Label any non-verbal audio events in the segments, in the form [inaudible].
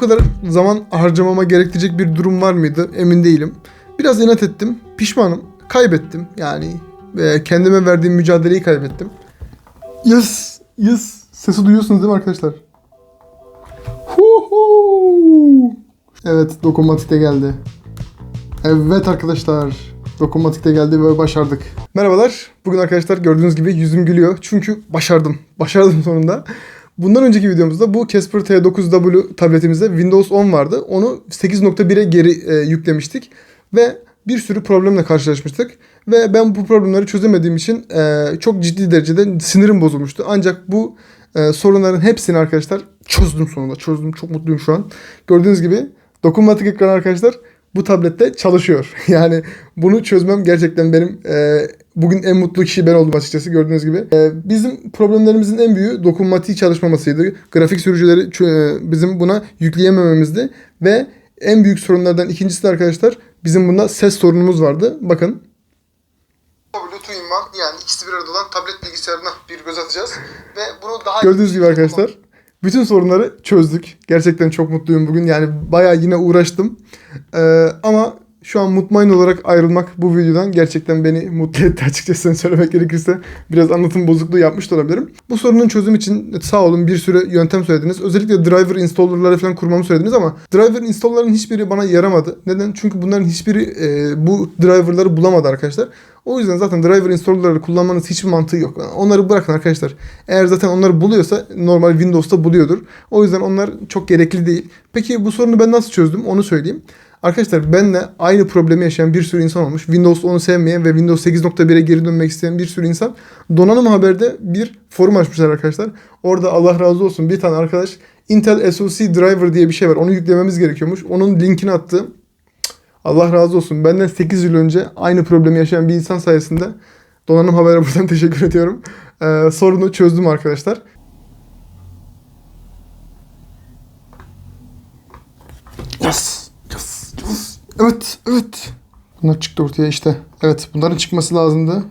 Bu kadar zaman harcamama gerektirecek bir durum var mıydı emin değilim. Biraz inat ettim. Pişmanım. Kaybettim. Yani e, kendime verdiğim mücadeleyi kaybettim. Yes. Yes. Sesi duyuyorsunuz değil mi arkadaşlar? Huhu. Evet dokunmatik de geldi. Evet arkadaşlar. Dokunmatik de geldi ve başardık. Merhabalar. Bugün arkadaşlar gördüğünüz gibi yüzüm gülüyor. Çünkü başardım. Başardım sonunda. Bundan önceki videomuzda bu Casper T9W tabletimizde Windows 10 vardı. Onu 8.1'e geri e, yüklemiştik. Ve bir sürü problemle karşılaşmıştık. Ve ben bu problemleri çözemediğim için e, çok ciddi derecede sinirim bozulmuştu. Ancak bu e, sorunların hepsini arkadaşlar çözdüm sonunda. Çözdüm. Çok mutluyum şu an. Gördüğünüz gibi dokunmatik ekran arkadaşlar bu tablette çalışıyor. [laughs] Yani bunu çözmem gerçekten benim e, bugün en mutlu kişi ben oldum açıkçası gördüğünüz gibi. E, bizim problemlerimizin en büyüğü dokunmatiği çalışmamasıydı. Grafik sürücüleri e, bizim buna yükleyemememizdi. Ve en büyük sorunlardan ikincisi de arkadaşlar bizim bunda ses sorunumuz vardı. Bakın. Bluetooth inman yani ikisi bir arada olan tablet bilgisayarına bir göz atacağız. Ve bunu daha Gördüğünüz gibi arkadaşlar bütün sorunları çözdük. Gerçekten çok mutluyum bugün. Yani bayağı yine uğraştım. Ee, ama şu an mutmain olarak ayrılmak bu videodan gerçekten beni mutlu etti açıkçası [laughs] söylemek gerekirse. Biraz anlatım bozukluğu yapmış da olabilirim. Bu sorunun çözüm için sağ olun bir sürü yöntem söylediniz. Özellikle driver installer'ları falan kurmamı söylediniz ama driver installer'ların hiçbiri bana yaramadı. Neden? Çünkü bunların hiçbiri e, bu driver'ları bulamadı arkadaşlar. O yüzden zaten driver installer'ları kullanmanız hiçbir mantığı yok. Onları bırakın arkadaşlar. Eğer zaten onları buluyorsa normal Windows'ta buluyordur. O yüzden onlar çok gerekli değil. Peki bu sorunu ben nasıl çözdüm onu söyleyeyim. Arkadaşlar benle aynı problemi yaşayan bir sürü insan olmuş. Windows 10'u sevmeyen ve Windows 8.1'e geri dönmek isteyen bir sürü insan Donanım Haber'de bir forum açmışlar arkadaşlar. Orada Allah razı olsun bir tane arkadaş Intel SoC Driver diye bir şey var. Onu yüklememiz gerekiyormuş. Onun linkini attı. Allah razı olsun. Benden 8 yıl önce aynı problemi yaşayan bir insan sayesinde Donanım Haber'e buradan [laughs] teşekkür ediyorum. Ee, sorunu çözdüm arkadaşlar. Yes. Yes. Yes. Evet. Evet. Bunlar çıktı ortaya işte. Evet. Bunların çıkması lazımdı.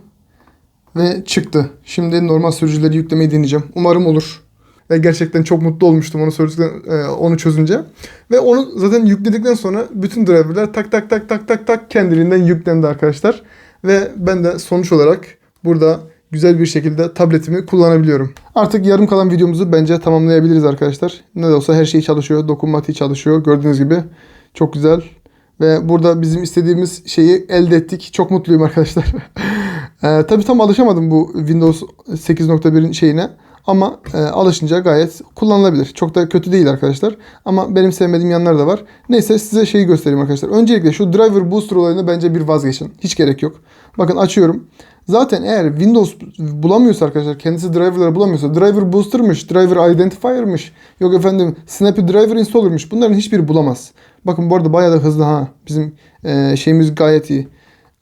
Ve çıktı. Şimdi normal sürücüleri yüklemeyi deneyeceğim. Umarım olur. Ve gerçekten çok mutlu olmuştum onu e, onu çözünce. Ve onu zaten yükledikten sonra bütün driverler tak tak tak tak tak tak kendiliğinden yüklendi arkadaşlar. Ve ben de sonuç olarak burada güzel bir şekilde tabletimi kullanabiliyorum. Artık yarım kalan videomuzu bence tamamlayabiliriz arkadaşlar. Ne de olsa her şey çalışıyor. Dokunmatiği çalışıyor. Gördüğünüz gibi çok güzel. Ve burada bizim istediğimiz şeyi elde ettik. Çok mutluyum arkadaşlar. [laughs] ee, tabii tam alışamadım bu Windows 8.1'in şeyine. Ama e, alışınca gayet kullanılabilir. Çok da kötü değil arkadaşlar. Ama benim sevmediğim yanlar da var. Neyse size şeyi göstereyim arkadaşlar. Öncelikle şu driver booster olayını bence bir vazgeçin. Hiç gerek yok. Bakın açıyorum. Zaten eğer Windows bulamıyorsa arkadaşlar kendisi driverları bulamıyorsa driver booster'mış, driver identifier'mış, yok efendim snappy driver installer'mış bunların hiçbiri bulamaz. Bakın bu arada bayağı da hızlı ha. Bizim e, şeyimiz gayet iyi.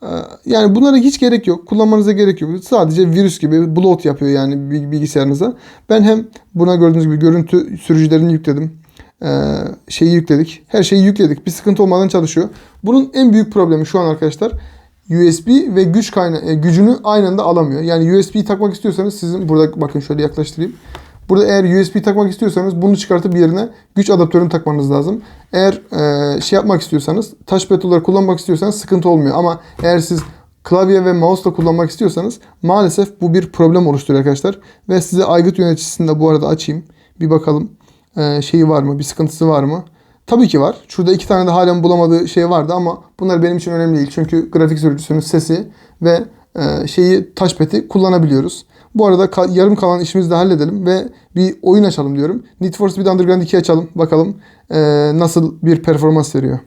E, yani bunlara hiç gerek yok. Kullanmanıza gerek yok. Sadece virüs gibi bloat yapıyor yani bilgisayarınıza. Ben hem buna gördüğünüz gibi görüntü sürücülerini yükledim. E, şeyi yükledik. Her şeyi yükledik. Bir sıkıntı olmadan çalışıyor. Bunun en büyük problemi şu an arkadaşlar USB ve güç kaynağı e, gücünü aynı anda alamıyor. Yani USB takmak istiyorsanız sizin burada bakın şöyle yaklaştırayım. Burada eğer USB takmak istiyorsanız bunu çıkartıp yerine güç adaptörünü takmanız lazım. Eğer e, şey yapmak istiyorsanız touchpad olarak kullanmak istiyorsanız sıkıntı olmuyor. Ama eğer siz klavye ve mouse ile kullanmak istiyorsanız maalesef bu bir problem oluşturuyor arkadaşlar. Ve size aygıt yöneticisini de bu arada açayım. Bir bakalım e, şeyi var mı bir sıkıntısı var mı? Tabii ki var. Şurada iki tane de halen bulamadığı şey vardı ama bunlar benim için önemli değil. Çünkü grafik sürücüsünün sesi ve e, şeyi touchpad'i kullanabiliyoruz. Bu arada ka- yarım kalan işimizi de halledelim ve bir oyun açalım diyorum. Need for Speed Underground 2 açalım. Bakalım e, nasıl bir performans veriyor.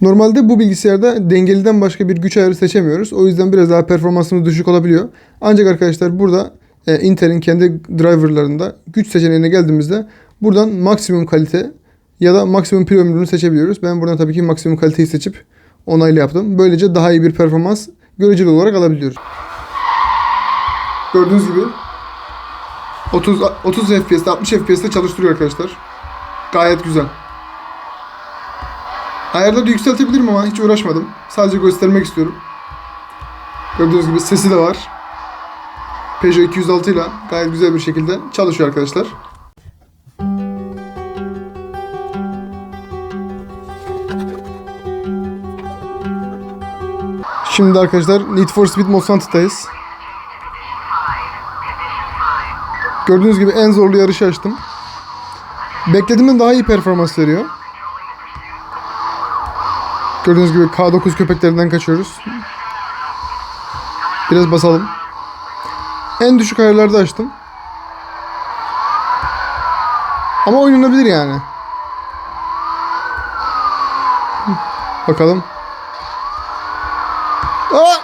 Normalde bu bilgisayarda dengeliden başka bir güç ayarı seçemiyoruz. O yüzden biraz daha performansımız düşük olabiliyor. Ancak arkadaşlar burada e, Intel'in kendi driverlarında güç seçeneğine geldiğimizde buradan maksimum kalite ya da maksimum pil ömrünü seçebiliyoruz. Ben buradan tabii ki maksimum kaliteyi seçip onaylı yaptım. Böylece daha iyi bir performans göreceli olarak alabiliyoruz. Gördüğünüz gibi 30 30 FPS'te 60 FPS'te çalıştırıyor arkadaşlar. Gayet güzel. Ayarları yükseltebilirim ama hiç uğraşmadım. Sadece göstermek istiyorum. Gördüğünüz gibi sesi de var. Peugeot 206 ile gayet güzel bir şekilde çalışıyor arkadaşlar. Şimdi arkadaşlar Need for Speed Most Mosanta'dayız. Gördüğünüz gibi en zorlu yarışı açtım. Beklediğimden daha iyi performans veriyor. Gördüğünüz gibi K9 köpeklerinden kaçıyoruz. Biraz basalım. En düşük ayarlarda açtım. Ama oynanabilir yani. Bakalım. Aa!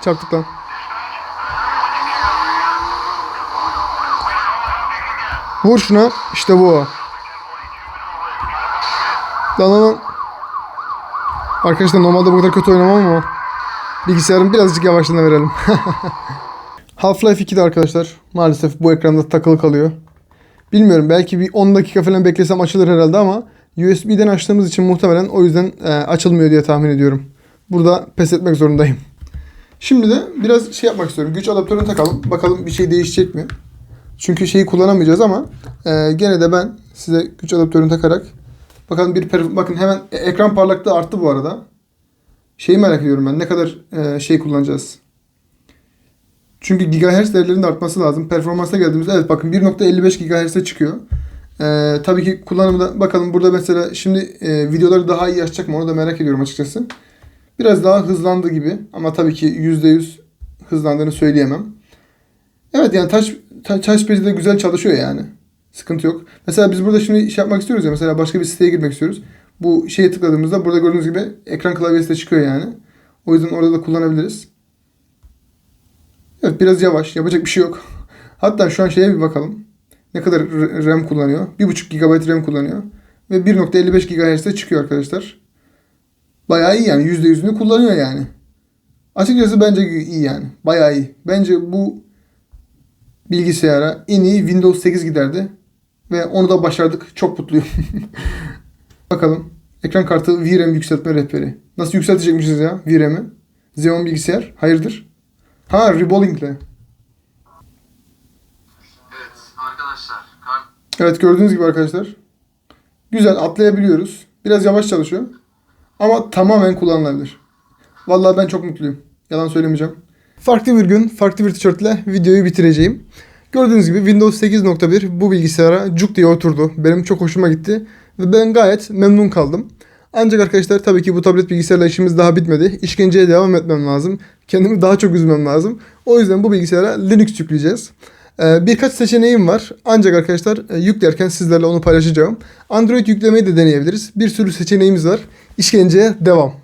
Çarptık lan. Vur şuna. İşte bu. Lan lan. Arkadaşlar normalde bu kadar kötü oynamam ama bilgisayarın birazcık yavaşlığına verelim. [laughs] Half-Life 2'de arkadaşlar maalesef bu ekranda takılı kalıyor. Bilmiyorum belki bir 10 dakika falan beklesem açılır herhalde ama USB'den açtığımız için muhtemelen o yüzden e, açılmıyor diye tahmin ediyorum. Burada pes etmek zorundayım. Şimdi de biraz şey yapmak istiyorum. Güç adaptörünü takalım. Bakalım bir şey değişecek mi? Çünkü şeyi kullanamayacağız ama e, gene de ben size güç adaptörünü takarak bakalım bir perf- bakın hemen e- ekran parlaklığı arttı bu arada. Şeyi merak ediyorum ben ne kadar e, şey kullanacağız. Çünkü gigahertz değerlerinin de artması lazım. Performansa geldiğimizde evet bakın 1.55 GHz'e çıkıyor. Ee, tabii ki kullanımda bakalım burada mesela şimdi e, videoları daha iyi açacak mı onu da merak ediyorum açıkçası. Biraz daha hızlandı gibi ama tabii ki %100 hızlandığını söyleyemem. Evet yani touch, touchpad'i de güzel çalışıyor yani. Sıkıntı yok. Mesela biz burada şimdi şey yapmak istiyoruz ya mesela başka bir siteye girmek istiyoruz. Bu şeye tıkladığımızda burada gördüğünüz gibi ekran klavyesi de çıkıyor yani. O yüzden orada da kullanabiliriz. Evet biraz yavaş. Yapacak bir şey yok. Hatta şu an şeye bir bakalım. Ne kadar RAM kullanıyor? 1.5 GB RAM kullanıyor. Ve 1.55 GHz'de çıkıyor arkadaşlar. Bayağı iyi yani. %100'ünü kullanıyor yani. Açıkçası bence iyi yani. Bayağı iyi. Bence bu bilgisayara en iyi Windows 8 giderdi. Ve onu da başardık. Çok mutluyum. [laughs] Bakalım. Ekran kartı VRAM yükseltme rehberi. Nasıl yükseltecekmişiz ya VRAM'i? Xeon bilgisayar. Hayırdır? Ha Reboling'le. Evet arkadaşlar kart Evet gördüğünüz gibi arkadaşlar. Güzel atlayabiliyoruz. Biraz yavaş çalışıyor. Ama tamamen kullanılabilir. Vallahi ben çok mutluyum. Yalan söylemeyeceğim. Farklı bir gün, farklı bir tişörtle videoyu bitireceğim. Gördüğünüz gibi Windows 8.1 bu bilgisayara cuk diye oturdu. Benim çok hoşuma gitti. Ve ben gayet memnun kaldım. Ancak arkadaşlar tabii ki bu tablet bilgisayarla işimiz daha bitmedi. İşkenceye devam etmem lazım. Kendimi daha çok üzmem lazım. O yüzden bu bilgisayara Linux yükleyeceğiz. Ee, birkaç seçeneğim var. Ancak arkadaşlar e, yüklerken sizlerle onu paylaşacağım. Android yüklemeyi de deneyebiliriz. Bir sürü seçeneğimiz var. İşkenceye devam.